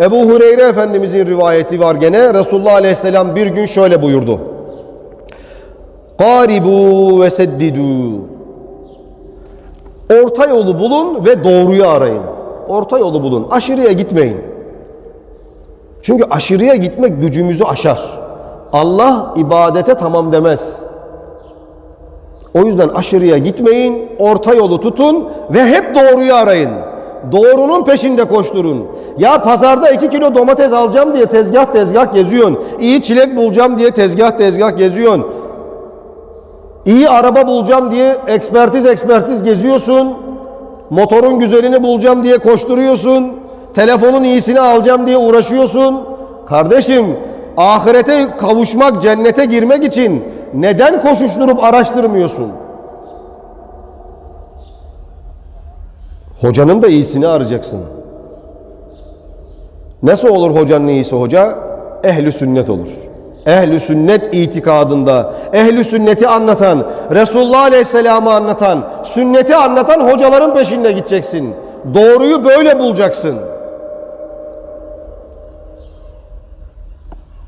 Ebu Hureyre Efendimizin rivayeti var gene. Resulullah Aleyhisselam bir gün şöyle buyurdu. Qaribu ve seddidu. Orta yolu bulun ve doğruyu arayın. Orta yolu bulun. Aşırıya gitmeyin. Çünkü aşırıya gitmek gücümüzü aşar. Allah ibadete tamam demez. O yüzden aşırıya gitmeyin, orta yolu tutun ve hep doğruyu arayın. Doğrunun peşinde koşturun. Ya pazarda iki kilo domates alacağım diye tezgah tezgah geziyorsun. İyi çilek bulacağım diye tezgah tezgah geziyorsun. İyi araba bulacağım diye ekspertiz ekspertiz geziyorsun. Motorun güzelini bulacağım diye koşturuyorsun. Telefonun iyisini alacağım diye uğraşıyorsun. Kardeşim ahirete kavuşmak, cennete girmek için neden koşuşturup araştırmıyorsun? Hocanın da iyisini arayacaksın. Nasıl olur hocanın iyisi hoca? Ehli sünnet olur. Ehli sünnet itikadında, ehli sünneti anlatan, Resulullah Aleyhisselam'ı anlatan, sünneti anlatan hocaların peşinde gideceksin. Doğruyu böyle bulacaksın.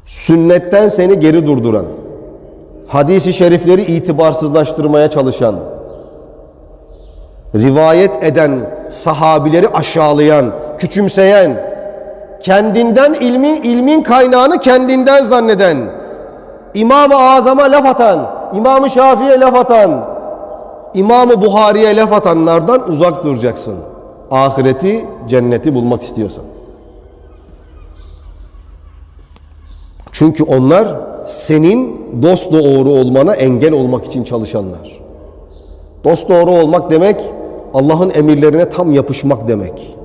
Sünnetten seni geri durduran, hadisi şerifleri itibarsızlaştırmaya çalışan, rivayet eden, sahabileri aşağılayan, küçümseyen, kendinden ilmin ilmin kaynağını kendinden zanneden, İmam-ı Azam'a laf atan, İmam-ı Şafii'ye laf atan, İmam-ı Buhari'ye laf atanlardan uzak duracaksın. Ahireti, cenneti bulmak istiyorsan. Çünkü onlar senin dost doğru olmana engel olmak için çalışanlar. Dost doğru olmak demek Allah'ın emirlerine tam yapışmak demek.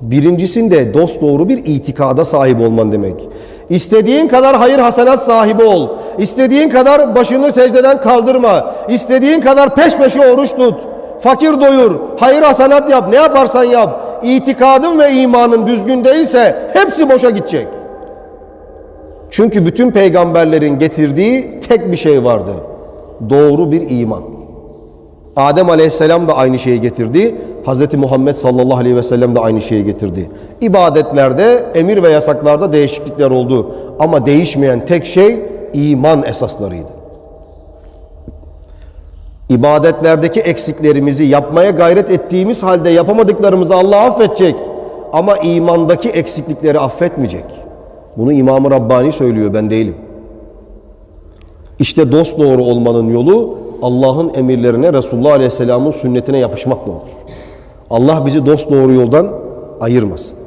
Birincisinde dost doğru bir itikada sahip olman demek. İstediğin kadar hayır hasenat sahibi ol. İstediğin kadar başını secdeden kaldırma. İstediğin kadar peş peşe oruç tut. Fakir doyur. Hayır hasenat yap. Ne yaparsan yap. İtikadın ve imanın düzgün değilse hepsi boşa gidecek. Çünkü bütün peygamberlerin getirdiği tek bir şey vardı. Doğru bir iman. Adem Aleyhisselam da aynı şeyi getirdi. Hz. Muhammed sallallahu aleyhi ve sellem de aynı şeyi getirdi. İbadetlerde, emir ve yasaklarda değişiklikler oldu. Ama değişmeyen tek şey iman esaslarıydı. İbadetlerdeki eksiklerimizi yapmaya gayret ettiğimiz halde yapamadıklarımızı Allah affedecek. Ama imandaki eksiklikleri affetmeyecek. Bunu İmam-ı Rabbani söylüyor ben değilim. İşte dost doğru olmanın yolu Allah'ın emirlerine Resulullah Aleyhisselam'ın sünnetine yapışmakla olur. Allah bizi dost doğru yoldan ayırmasın.